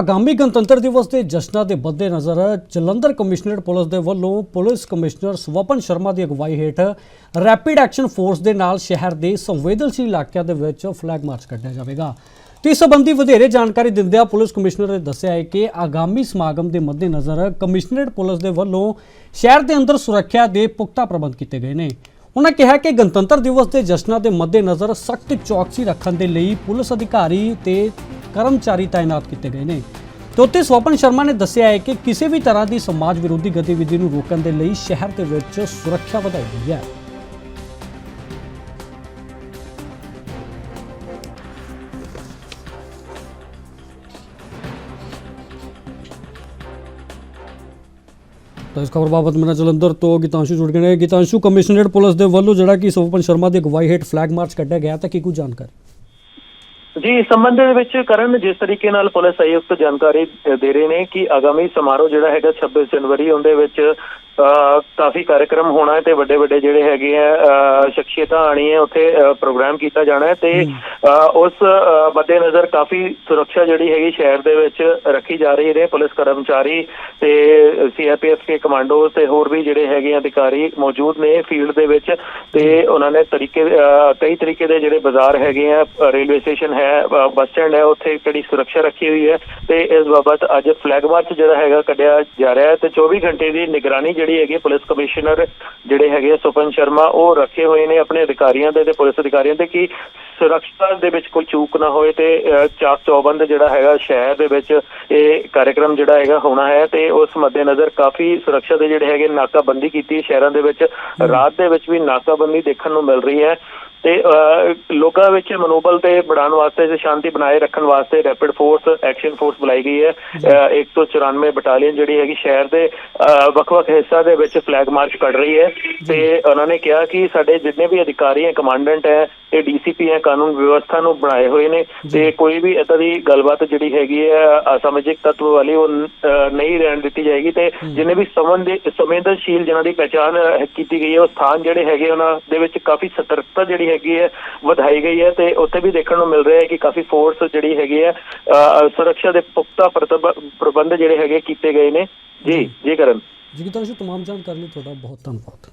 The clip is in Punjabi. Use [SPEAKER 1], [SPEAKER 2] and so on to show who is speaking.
[SPEAKER 1] ਆਗਾਮੀ ਗਣਤੰਤਰ ਦਿਵਸ ਦੇ ਜਸ਼ਨਾਂ ਦੇ ਮੱਦੇ ਨਜ਼ਰ ਜਲੰਧਰ ਕਮਿਸ਼ਨਰੇਟ ਪੁਲਿਸ ਦੇ ਵੱਲੋਂ ਪੁਲਿਸ ਕਮਿਸ਼ਨਰ ਸਵਪਨ ਸ਼ਰਮਾ ਦੀ ਅਗਵਾਈ ਹੇਠ ਰੈਪਿਡ ਐਕਸ਼ਨ ਫੋਰਸ ਦੇ ਨਾਲ ਸ਼ਹਿਰ ਦੇ ਸੰਵੇਦਨਸ਼ੀਲ ਇਲਾਕਿਆਂ ਦੇ ਵਿੱਚ ਫਲੈਗ ਮਾਰਚ ਕੱਢਿਆ ਜਾਵੇਗਾ। ਤੇ ਇਸ ਸੰਬੰਧੀ ਵਧੇਰੇ ਜਾਣਕਾਰੀ ਦਿੰਦਿਆਂ ਪੁਲਿਸ ਕਮਿਸ਼ਨਰ ਨੇ ਦੱਸਿਆ ਹੈ ਕਿ ਆਗਾਮੀ ਸਮਾਗਮ ਦੇ ਮੱਦੇਨਜ਼ਰ ਕਮਿਸ਼ਨਰੇਟ ਪੁਲਿਸ ਦੇ ਵੱਲੋਂ ਸ਼ਹਿਰ ਦੇ ਅੰਦਰ ਸੁਰੱਖਿਆ ਦੇ ਪੁਖਤਾ ਪ੍ਰਬੰਧ ਕੀਤੇ ਗਏ ਨੇ। ਉਹਨਾਂ ਕਿਹਾ ਕਿ ਗਣਤੰਤਰ ਦਿਵਸ ਦੇ ਜਸ਼ਨਾਂ ਦੇ ਮੱਦੇਨਜ਼ਰ ਸਖਤ ਚੌਕਸੀ ਰੱਖਣ ਦੇ ਲਈ ਪੁਲਿਸ ਅਧਿਕਾਰੀ ਤੇ ਕਰਮਚਾਰੀ ਤਾਇਨਾਤ ਕੀਤੇ ਗਏ ਨੇ। ਤੇ ਉੱਥੇ ਸਵਪਨ ਸ਼ਰਮਾ ਨੇ ਦੱਸਿਆ ਹੈ ਕਿ ਕਿਸੇ ਵੀ ਤਰ੍ਹਾਂ ਦੀ ਸਮਾਜ ਵਿਰੋਧੀ ਗਤੀਵਿਧੀ ਨੂੰ ਰੋਕਣ ਦੇ ਲਈ ਸ਼ਹਿਰ ਦੇ ਵਿੱਚ ਸੁਰੱਖਿਆ ਵਧਾਈ ਗਈ ਹੈ। ਤਾਂ ਇਸ ਖਬਰ ਬਾਬਤ ਮੇਰਾ ਜਲੰਧਰ ਤੋਂ ਗੀਤਾਂਸ਼ੂ ਜੁੜ ਗਏ ਨੇ। ਗੀਤਾਂਸ਼ੂ ਕਮਿਸ਼ਨਰੇਟ ਪੁਲਿਸ ਦੇ ਵੱਲੋਂ ਜਿਹੜਾ ਕਿ ਸੋਪਨ ਸ਼ਰਮਾ ਦੀ ਅਗਵਾਈ ਹੇਠ ਫਲੈਗ ਮਾਰਚ ਕੱਢਿਆ ਗਿਆ ਤਾਂ ਕੀ ਕੁਝ ਜਾਣਕਾਰੀ?
[SPEAKER 2] ਜੀ ਇਸ ਸੰਬੰਧ ਦੇ ਵਿੱਚ ਕਰਨ ਜਿਸ ਤਰੀਕੇ ਨਾਲ ਪੁਲਿਸ ਆਯੁਕਤ ਜਾਣਕਾਰੀ ਦੇ ਰਹੇ ਨੇ ਕਿ ਆਗਾਮੀ ਸਮਾਰੋਹ ਜਿਹੜਾ ਹੈਗਾ 26 ਜਨਵਰੀ ਉਹਦੇ ਵਿੱਚ ਕਾਫੀ ਕਾਰਜਕ੍ਰਮ ਹੋਣਾ ਹੈ ਤੇ ਵੱਡੇ ਵੱਡੇ ਜਿਹੜੇ ਹੈਗੇ ਆ ਸ਼ਖਸੀਅਤਾਂ ਆਣੀ ਹੈ ਉੱਥੇ ਪ੍ਰੋਗਰਾਮ ਕੀਤਾ ਜਾਣਾ ਹੈ ਤੇ ਉਸ ਅ, ਮੱਦੇਨਜ਼ਰ ਕਾਫੀ ਸੁਰੱਖਿਆ ਜਿਹੜੀ ਹੈਗੀ ਸ਼ਹਿਰ ਦੇ ਵਿੱਚ ਰੱਖੀ ਜਾ ਰਹੀ ਹੈ ਪੁਲਿਸ ਕਰਮਚਾਰੀ ਤੇ ਸੀਆਰਪੀਐਫ ਦੇ ਕਮਾਂਡੋ ਤੇ ਹੋਰ ਵੀ ਜਿਹੜੇ ਹੈਗੇ ਆ ਅਧਿਕਾਰੀ ਮੌਜੂਦ ਨੇ ਫੀਲਡ ਦੇ ਵਿੱਚ ਤੇ ਉਹਨਾਂ ਨੇ ਤਰੀਕੇ ਕਈ ਤਰੀਕੇ ਦੇ ਜਿਹੜੇ ਬਾਜ਼ਾਰ ਹੈਗੇ ਆ ਰੇਲਵੇ ਸਟੇਸ਼ਨ ਹੈ ਅ, ਬੱਸ ਸਟੈਂਡ ਹੈ ਉੱਥੇ ਕਿਹੜੀ ਸੁਰੱਖਿਆ ਰੱਖੀ ਹੋਈ ਹੈ ਤੇ ਇਸ ਬਾਬਤ ਅੱਜ ਫਲੈਗ ਮਾਰਚ ਜਿਹੜਾ ਹੈਗਾ ਕੱਢਿਆ ਜਾ ਰਿਹਾ ਹੈ ਤੇ 24 ਘੰਟੇ ਦੀ ਨਿਗਰਾਨੀ ਜਿਹੜੀ ਹੈਗੀ ਪੁਲਿਸ ਕਮਿਸ਼ਨਰ ਜਿਹੜੇ ਹੈਗੇ ਸੁਪਨ ਸ਼ਰਮਾ ਉਹ ਰੱਖੇ ਹੋਏ ਨੇ ਆਪਣੇ ਅਧਿਕਾਰੀਆਂ ਦੇ ਤੇ ਪੁਲਿਸ ਅਧਿਕਾਰੀਆਂ ਦੇ ਕਿ ਸੁਰੱਖਿਆ ਦੇ ਵਿੱਚ ਕੋਈ ਚੂਕ ਨਾ ਹੋਏ ਤੇ ਚਾਕ ਚੌਬੰਦ ਜਿਹੜਾ ਹੈਗਾ ਸ਼ਹਿਰ ਦੇ ਵਿੱਚ ਇਹ ਕਾਰਜਕ੍ਰਮ ਜਿਹੜਾ ਹੈਗਾ ਹੋਣਾ ਹੈ ਤੇ ਉਸ ਮੱਦੇਨਜ਼ਰ ਕਾਫੀ ਸੁਰੱਖਿਆ ਦੇ ਜਿਹੜੇ ਹੈਗੇ ਨਾਕਾਬੰਦੀ ਕੀਤੀ ਹੈ ਸ਼ਹਿਰਾਂ ਦੇ ਵਿੱਚ ਰਾਤ ਦੇ ਵਿੱਚ ਵੀ ਨਾਕਾਬੰਦੀ ਦੇਖਣ ਨੂੰ ਮਿਲ ਰਹੀ ਹੈ। ਤੇ ਲੋਕਾਂ ਵਿੱਚ ਮਨੋਬਲ ਤੇ ਬਣਾਉਣ ਵਾਸਤੇ ਤੇ ਸ਼ਾਂਤੀ ਬਣਾਏ ਰੱਖਣ ਵਾਸਤੇ ਰੈਪਿਡ ਫੋਰਸ ਐਕਸ਼ਨ ਫੋਰਸ ਬੁਲਾਈ ਗਈ ਹੈ। ਅ, 194 ਬਟਾਲੀਅਨ ਜਿਹੜੀ ਹੈਗੀ ਸ਼ਹਿਰ ਦੇ ਵੱਖ-ਵੱਖ ਹਿੱਸਾ ਦੇ ਵਿੱਚ ਫਲੈਗ ਮਾਰਚ ਕੱਢ ਰਹੀ ਹੈ। ਤੇ ਉਹਨਾਂ ਨੇ ਕਿਹਾ ਕਿ ਸਾਡੇ ਜਿੰਨੇ ਵੀ ਅਧਿਕਾਰੀ ਹੈ ਕਮਾਂਡੈਂਟ ਹੈ ਤੇ ਡੀਸੀਪੀ ਹੈ ਕਾਨੂੰਨ ਵਿਵਸਥਾ ਨੂੰ ਬਣਾਏ ਹੋਏ ਨੇ। ਤੇ ਕੋਈ ਵੀ ਇਦਾਂ ਦੀ ਗੱਲਬਾਤ ਜਿਹੜੀ ਹੈਗੀ ਹੈ ਅਸਮਾਜਿਕ ਤੱਤਵ ਵਾਲੀ ਉਹ ਨਹੀਂ ਰਹਿਣ ਦਿੱਤੀ ਜਾਏਗੀ ਤੇ ਜਿੰਨੇ ਵੀ ਸੰਬੰਧ ਸੰਵੇਦਨਸ਼ੀਲ ਜਿਨ੍ਹਾਂ ਦੀ ਪਛਾਣ ਕੀਤੀ ਗਈ ਹੈ ਉਹ ਸਥਾਨ ਜਿਹੜੇ ਹੈਗੇ ਉਹਨਾਂ ਦੇ ਵਿੱਚ ਕਾਫੀ ਸਤਰਕਤਾ ਜਿਹੜੀ ਹੈਗੀ ਹੈ ਵਧਾਈ ਗਈ ਹੈ ਤੇ ਉੱਥੇ ਵੀ ਦੇਖਣ ਨੂੰ ਮਿਲ ਰਿਹਾ ਹੈ ਕਿ ਕਾਫੀ ਫੋਰਸ ਜਿਹੜੀ ਹੈਗੀ ਹੈ ਸੁਰੱਖਿਆ ਦੇ ਪੁਖਤਾ ਪ੍ਰਬੰਧ ਜਿਹੜੇ ਹੈਗੇ ਕੀਤੇ ਗਏ ਨੇ। ਜੀ। ਜੀ ਕਰਨ।
[SPEAKER 1] ਜੀ ਗੀਤਾਂਸ਼ੂ ਤਮਾਮ ਜਾਣਕਾਰੀ ਲਈ ਤੁਹਾਡਾ ਬਹੁਤ ਧੰਨਵਾਦ।